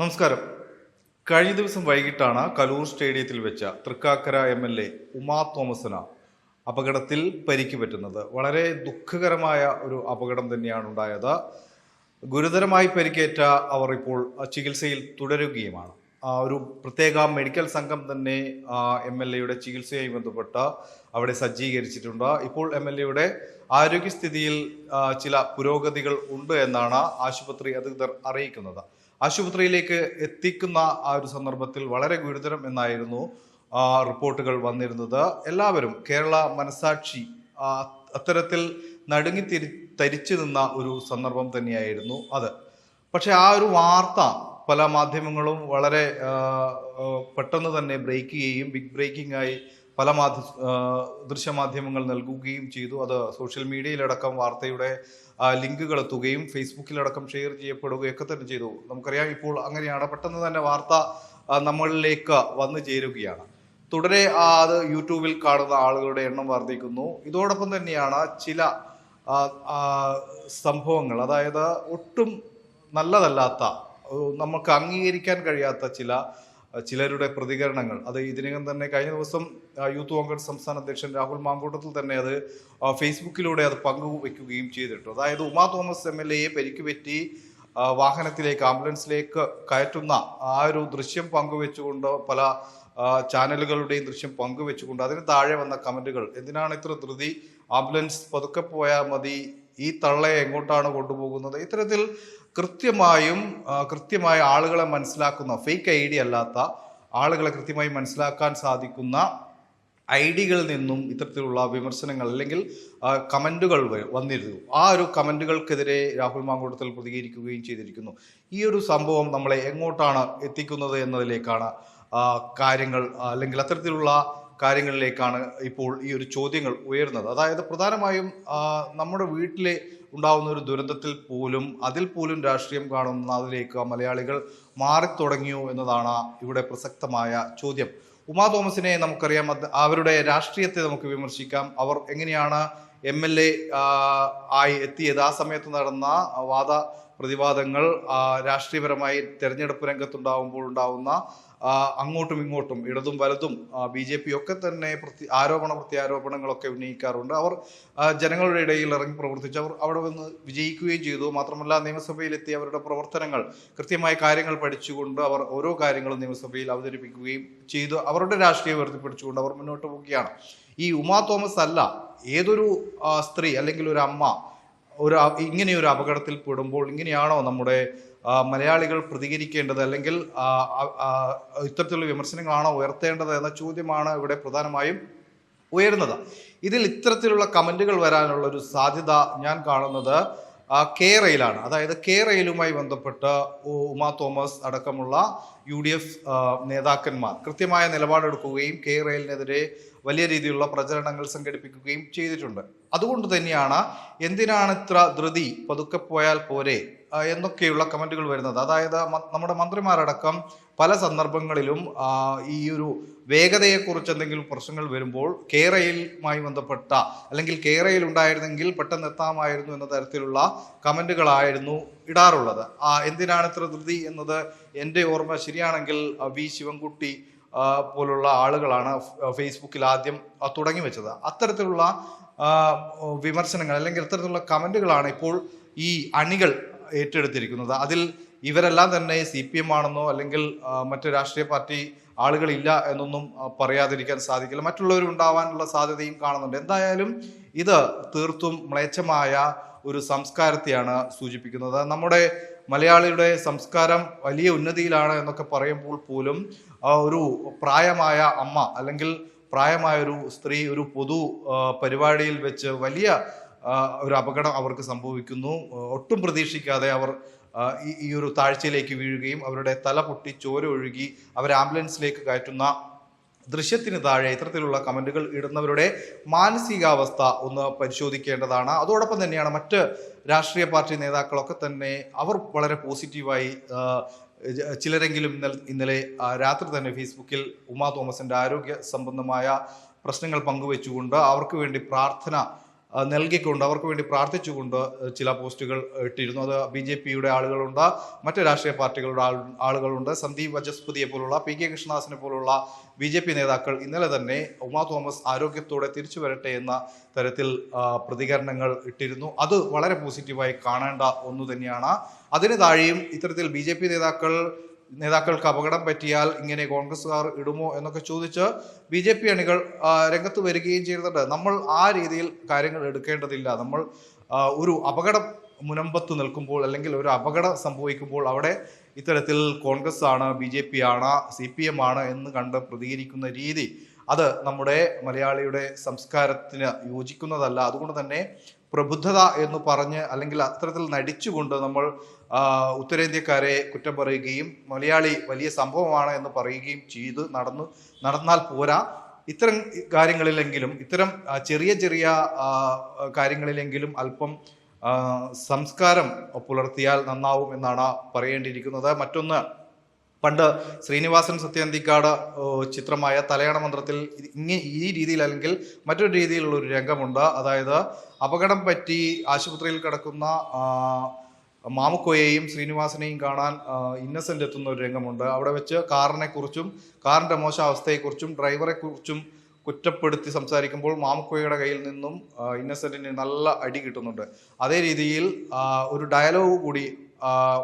നമസ്കാരം. കഴിഞ്ഞ ദിവസം വൈകിട്ടാണ് കലൂർ സ്റ്റേഡിയത്തിൽ വെച്ച Thrikkakara M L A Uma തോമസിന് അപകടത്തിൽ പരിക്ക് പറ്റുന്നത്. വളരെ ദുഃഖകരമായ ഒരു അപകടം തന്നെയാണ് ഉണ്ടായത്. ഗുരുതരമായി പരിക്കേറ്റ അവർ ഇപ്പോൾ ചികിത്സയിൽ തുടരുകയുമാണ്. ഒരു പ്രത്യേക മെഡിക്കൽ സംഘം തന്നെ എം എൽ എയുടെ ചികിത്സയുമായി ബന്ധപ്പെട്ട് അവിടെ സജ്ജീകരിച്ചിട്ടുണ്ട്. ഇപ്പോൾ എം എൽ എയുടെ ആരോഗ്യസ്ഥിതിയിൽ ചില പുരോഗതികൾ ഉണ്ട് എന്നാണ് ആശുപത്രി അധികൃതർ അറിയിക്കുന്നത്. ആശുപത്രിയിലേക്ക് എത്തിക്കുന്ന ആ ഒരു സന്ദർഭത്തിൽ വളരെ ഗുരുതരം എന്നായിരുന്നു റിപ്പോർട്ടുകൾ വന്നിരുന്നത്. എല്ലാവരും കേരള മനസാക്ഷി അത്തരത്തിൽ നടുങ്ങി തിരി തരിച്ചു നിന്ന ഒരു സന്ദർഭം തന്നെയായിരുന്നു അത്. പക്ഷെ ആ ഒരു വാർത്ത പല മാധ്യമങ്ങളും വളരെ പെട്ടെന്ന് തന്നെ ബ്രേക്ക് ചെയ്യുകയും ബിഗ് ബ്രേക്കിംഗ് ആയി പല മാധ്യ ദൃശ്യമാധ്യമങ്ങൾ നൽകുകയും ചെയ്തു. അത് സോഷ്യൽ മീഡിയയിലടക്കം വാർത്തയുടെ ലിങ്കുകൾ എത്തുകയും ഫേസ്ബുക്കിലടക്കം ഷെയർ ചെയ്യപ്പെടുകയൊക്കെ തന്നെ ചെയ്തു. നമുക്കറിയാം ഇപ്പോൾ അങ്ങനെയാണ്. പെട്ടെന്ന് തന്നെ വാർത്ത നമ്മളിലേക്ക് വന്നു ചേരുകയാണ്. തുടരെ അത് യൂട്യൂബിൽ കാണുന്ന ആളുകളുടെ എണ്ണം വർദ്ധിക്കുന്നു. ഇതോടൊപ്പം തന്നെയാണ് ചില സംഭവങ്ങൾ. അതായത് ഒട്ടും നല്ലതല്ലാത്ത നമുക്ക് അംഗീകരിക്കാൻ കഴിയാത്ത ചില ചിലരുടെ പ്രതികരണങ്ങൾ. അത് ഇതിനകം തന്നെ കഴിഞ്ഞ ദിവസം യൂത്ത് കോൺഗ്രസ് സംസ്ഥാന അധ്യക്ഷൻ രാഹുൽ മാങ്കൂട്ടത്തിൽ തന്നെ അത് ഫേസ്ബുക്കിലൂടെ അത് പങ്കുവെക്കുകയും ചെയ്തിട്ടു. അതായത് ഉമാ തോമസ് എം എൽ എയെ പരിക്ക് പറ്റി വാഹനത്തിലേക്ക് ആംബുലൻസിലേക്ക് കയറ്റുന്ന ആ ഒരു ദൃശ്യം പങ്കുവെച്ചുകൊണ്ട് പല ചാനലുകളുടെയും ദൃശ്യം പങ്കുവെച്ചുകൊണ്ട് അതിന് താഴെ വന്ന കമന്റുകൾ എന്തിനാണ് ഇത്ര ധൃതി? ആംബുലൻസ് പതുക്കെ പോയാൽ മതി. ഈ തള്ളയെ എങ്ങോട്ടാണ് കൊണ്ടുപോകുന്നത്? ഇത്തരത്തിൽ കൃത്യമായും കൃത്യമായ ആളുകളെ മനസ്സിലാക്കുന്ന ഫേക്ക് ഐ ഡി അല്ലാത്ത ആളുകളെ കൃത്യമായി മനസ്സിലാക്കാൻ സാധിക്കുന്ന ഐ ഡികളിൽ നിന്നും ഇത്തരത്തിലുള്ള വിമർശനങ്ങൾ അല്ലെങ്കിൽ കമന്റുകൾ വന്നിരുന്നു. ആ ഒരു കമന്റുകൾക്കെതിരെ രാഹുൽ മാങ്കൂട്ടത്തിൽ പ്രതികരിക്കുകയും ചെയ്തിരിക്കുന്നു. ഈ ഒരു സംഭവം നമ്മളെ എങ്ങോട്ടാണ് എത്തിക്കുന്നത് എന്നതിലേക്കാണ് കാര്യങ്ങൾ അല്ലെങ്കിൽ അത്തരത്തിലുള്ള കാര്യങ്ങളിലേക്കാണ് ഇപ്പോൾ ഈ ഒരു ചോദ്യങ്ങൾ ഉയർന്നത് അതായത് പ്രധാനമായും നമ്മുടെ വീട്ടിലെ ഉണ്ടാവുന്ന ഒരു ദുരന്തത്തിൽ പോലും അതിൽ പോലും രാഷ്ട്രീയം കാണുന്ന അതിലേക്ക് മലയാളികൾ മാറി തുടങ്ങിയോ എന്നതാണ് ഇവിടെ പ്രസക്തമായ ചോദ്യം. ഉമാ തോമസിനെ നമുക്കറിയാം അവരുടെ രാഷ്ട്രീയത്തെ നമുക്ക് വിമർശിക്കാം. അവർ എങ്ങനെയാണ് എം എൽ എ ആയി എത്തിയത്? ആ സമയത്ത് നടന്ന വാദ പ്രതിവാദങ്ങൾ രാഷ്ട്രീയപരമായി തെരഞ്ഞെടുപ്പ് രംഗത്തുണ്ടാവുമ്പോൾ ഉണ്ടാവുന്ന അങ്ങോട്ടും ഇങ്ങോട്ടും ഇടതും വലതും ബി ജെ പി ഒക്കെ തന്നെ പ്രതി ആരോപണ പ്രത്യാരോപണങ്ങളൊക്കെ ഉന്നയിക്കാറുണ്ട്. അവർ ജനങ്ങളുടെ ഇടയിൽ ഇറങ്ങി പ്രവർത്തിച്ച് അവർ അവിടെ വന്ന് വിജയിക്കുകയും ചെയ്തു. മാത്രമല്ല നിയമസഭയിലെത്തി അവരുടെ പ്രവർത്തനങ്ങൾ കൃത്യമായ കാര്യങ്ങൾ പഠിച്ചുകൊണ്ട് അവർ ഓരോ കാര്യങ്ങളും നിയമസഭയിൽ അവതരിപ്പിക്കുകയും ചെയ്തു. അവരുടെ രാഷ്ട്രീയം ഉയർത്തിപ്പിടിച്ചുകൊണ്ട് അവർ മുന്നോട്ട് പോവുകയാണ്. ഈ ഉമാ തോമസ് അല്ല ഏതൊരു സ്ത്രീ അല്ലെങ്കിൽ ഒരു അമ്മ ഒരു ഇങ്ങനെ ഒരു അപകടത്തിൽ പെടുമ്പോൾ ഇങ്ങനെയാണോ നമ്മുടെ മലയാളികൾ പ്രതികരിക്കേണ്ടത്? അല്ലെങ്കിൽ ഇത്തരത്തിലുള്ള വിമർശനങ്ങളാണോ ഉയർത്തേണ്ടത് എന്ന ചോദ്യമാണ് ഇവിടെ പ്രധാനമായും ഉയരുന്നത്. ഇതിൽ ഇത്തരത്തിലുള്ള കമന്റുകൾ വരാനുള്ള ഒരു സാധ്യത ഞാൻ കാണുന്നത് ആ, കെ അതായത് കേരയിലുമായി ബന്ധപ്പെട്ട ഉമാ തോമസ് അടക്കമുള്ള യു ഡി എഫ് നേതാക്കന്മാർ കൃത്യമായ നിലപാടെടുക്കുകയും കേരയിലിനെതിരെ വലിയ രീതിയിലുള്ള പ്രചരണങ്ങൾ സംഘടിപ്പിക്കുകയും ചെയ്തിട്ടുണ്ട്. അതുകൊണ്ട് തന്നെയാണ് എന്തിനാണ് ഇത്ര ധൃതി പതുക്കെ പോയാൽ പോരെ എന്നൊക്കെയുള്ള കമന്റുകൾ വരുന്നത്. അതായത് നമ്മുടെ മന്ത്രിമാരടക്കം പല സന്ദർഭങ്ങളിലും ഈ ഒരു വേഗതയെക്കുറിച്ച് എന്തെങ്കിലും പ്രശ്നങ്ങൾ വരുമ്പോൾ കേരളയുമായി ബന്ധപ്പെട്ട അല്ലെങ്കിൽ കേരയിൽ ഉണ്ടായിരുന്നെങ്കിൽ പെട്ടെന്ന് എത്താമായിരുന്നു എന്ന തരത്തിലുള്ള കമന്റുകളായിരുന്നു ഇടാറുള്ളത്. ആ, എന്തിനാണ് ഇത്ര ധൃതി എന്നത് എന്റെ ഓർമ്മ ശരിയാണെങ്കിൽ വി ശിവൻകുട്ടി പോലുള്ള ആളുകളാണ് ഫേസ്ബുക്കിൽ ആദ്യം തുടങ്ങി വെച്ചത്. അത്തരത്തിലുള്ള വിമർശനങ്ങൾ അല്ലെങ്കിൽ അത്തരത്തിലുള്ള കമന്റുകളാണ് ഇപ്പോൾ ഈ അണികൾ ഏറ്റെടുത്തിരിക്കുന്നത്. അതിൽ ഇവരെല്ലാം തന്നെ സി പി എം ആണെന്നോ അല്ലെങ്കിൽ മറ്റു രാഷ്ട്രീയ പാർട്ടി ആളുകളില്ല എന്നൊന്നും പറയാതിരിക്കാൻ സാധിക്കില്ല. മറ്റുള്ളവരുണ്ടാവാനുള്ള സാധ്യതയും കാണുന്നുണ്ട്. എന്തായാലും ഇത് തീർത്തും മ്ലേച്ഛമായ ഒരു സംസ്കാരത്തെയാണ് സൂചിപ്പിക്കുന്നത്. നമ്മുടെ മലയാളിയുടെ സംസ്കാരം വലിയ ഉന്നതിയിലാണ് എന്നൊക്കെ പറയുമ്പോൾ പോലും ഒരു പ്രായമായ അമ്മ അല്ലെങ്കിൽ പ്രായമായ ഒരു സ്ത്രീ ഒരു പൊതു പരിപാടിയിൽ വെച്ച് വലിയ ഒരു അപകടം അവർക്ക് സംഭവിക്കുന്നു. ഒട്ടും പ്രതീക്ഷിക്കാതെ അവർ ഈ ഒരു താഴ്ചയിലേക്ക് വീഴുകയും അവരുടെ തല പൊട്ടി ചോര ഒഴുകി അവർ ആംബുലൻസിലേക്ക് കയറ്റുന്ന ദൃശ്യത്തിന് താഴെ ഇത്തരത്തിലുള്ള കമന്റുകൾ ഇടുന്നവരുടെ മാനസികാവസ്ഥ ഒന്ന് പരിശോധിക്കേണ്ടതാണ്. അതോടൊപ്പം തന്നെയാണ് മറ്റ് രാഷ്ട്രീയ പാർട്ടി നേതാക്കളൊക്കെ തന്നെ അവർ വളരെ പോസിറ്റീവായി ചിലരെങ്കിലും ഇന്നലെ ഇന്നലെ രാത്രി തന്നെ ഫേസ്ബുക്കിൽ ഉമാ തോമസിന്റെ ആരോഗ്യ സംബന്ധമായ പ്രശ്നങ്ങൾ പങ്കുവെച്ചുകൊണ്ട് അവർക്ക് വേണ്ടി പ്രാർത്ഥന നൽകിക്കൊണ്ട് അവർക്ക് വേണ്ടി പ്രാർത്ഥിച്ചുകൊണ്ട് ചില പോസ്റ്റുകൾ ഇട്ടിരുന്നു. അത് ബി ജെ പിയുടെ ആളുകളുണ്ട് മറ്റ് രാഷ്ട്രീയ പാർട്ടികളുടെ ആളുകളുണ്ട്. സന്ദീപ് വജസ്പതിയെ പോലുള്ള പി കെ കൃഷ്ണദാസിനെ പോലുള്ള ബി ജെ പി നേതാക്കൾ ഇന്നലെ തന്നെ ഉമാ തോമസ് ആരോഗ്യത്തോടെ തിരിച്ചു വരട്ടെ എന്ന തരത്തിൽ പ്രതികരണങ്ങൾ ഇട്ടിരുന്നു. അത് വളരെ പോസിറ്റീവായി കാണേണ്ട ഒന്ന് തന്നെയാണ്. അതിന് താഴെയും ഇത്തരത്തിൽ ബി നേതാക്കൾ നേതാക്കൾക്ക് അപകടം പറ്റിയാൽ ഇങ്ങനെ കോൺഗ്രസ്സുകാർ ഇടുമോ എന്നൊക്കെ ചോദിച്ച് ബി ജെ പി അണികൾ രംഗത്ത് വരികയും ചെയ്യുന്നുണ്ട് നമ്മൾ ആ രീതിയിൽ കാര്യങ്ങൾ എടുക്കേണ്ടതില്ല. നമ്മൾ ഒരു അപകടം മുനമ്പത്ത് നിൽക്കുമ്പോൾ അല്ലെങ്കിൽ ഒരു അപകടം സംഭവിക്കുമ്പോൾ അവിടെ ഇത്തരത്തിൽ കോൺഗ്രസ് ആണ് ബി ജെ പി ആണ് സി പി എം ആണ് എന്ന് കണ്ട് പ്രതികരിക്കുന്ന രീതി. അത് നമ്മുടെ മലയാളിയുടെ സംസ്കാരത്തിന് യോജിക്കുന്നതല്ല. അതുകൊണ്ട് തന്നെ പ്രബുദ്ധത എന്ന് പറഞ്ഞ് അല്ലെങ്കിൽ അത്തരത്തിൽ നടിച്ചുകൊണ്ട് നമ്മൾ ഉത്തരേന്ത്യക്കാരെ കുറ്റം പറയുകയും മലയാളി വലിയ സംഭവമാണ് എന്ന് പറയുകയും ചെയ്ത് നടന്നു നടന്നാൽ പോരാ. ഇത്തരം കാര്യങ്ങളിലെങ്കിലും ഇത്തരം ചെറിയ ചെറിയ കാര്യങ്ങളിലെങ്കിലും അല്പം സംസ്കാരം പുലർത്തിയാൽ നന്നാവും എന്നാണ് പറയേണ്ടിയിരിക്കുന്നത്. മറ്റൊന്ന് പണ്ട് ശ്രീനിവാസൻ സത്യന്തിക്കാട് ചിത്രമായ തലയണ മന്ത്രത്തിൽ ഇങ്ങനെ ഇങ്ങ ഈ രീതിയിൽ അല്ലെങ്കിൽ മറ്റൊരു രീതിയിലുള്ള ഒരു രംഗമുണ്ട്. അതായത് അപകടം പറ്റി ആശുപത്രിയിൽ കിടക്കുന്ന മാമുക്കോയെയും ശ്രീനിവാസനെയും കാണാൻ ഇന്നസെന്റ് എത്തുന്ന ഒരു രംഗമുണ്ട്. അവിടെ വെച്ച് കാറിനെക്കുറിച്ചും കാറിന്റെ കാറിന്റെ മോശം അവസ്ഥയെക്കുറിച്ചും ഡ്രൈവറെ കുറിച്ചും കുറ്റപ്പെടുത്തി സംസാരിക്കുമ്പോൾ മാമുക്കോയുടെ കയ്യിൽ നിന്നും ഇന്നസെന്റിന് നല്ല അടി കിട്ടുന്നുണ്ട്. അതേ രീതിയിൽ ഒരു ഡയലോഗ് കൂടി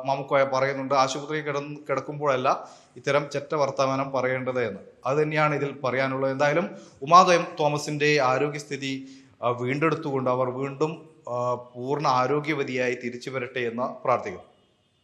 മാമുക്കോയ പറയുന്നുണ്ട് ആശുപത്രിയിൽ കിടന്ന് കിടക്കുമ്പോഴല്ല ഇത്തരം ചെറ്റ വർത്തമാനം പറയേണ്ടത് എന്ന്. അത് തന്നെയാണ് ഇതിൽ പറയാനുള്ളത്. എന്തായാലും ഉമാദയം തോമസിന്റെ ആരോഗ്യസ്ഥിതി വീണ്ടെടുത്തുകൊണ്ട് അവർ വീണ്ടും പൂർണ ആരോഗ്യവതിയായി തിരിച്ചു വരട്ടെ എന്ന് പ്രാർത്ഥിക്കുന്നു.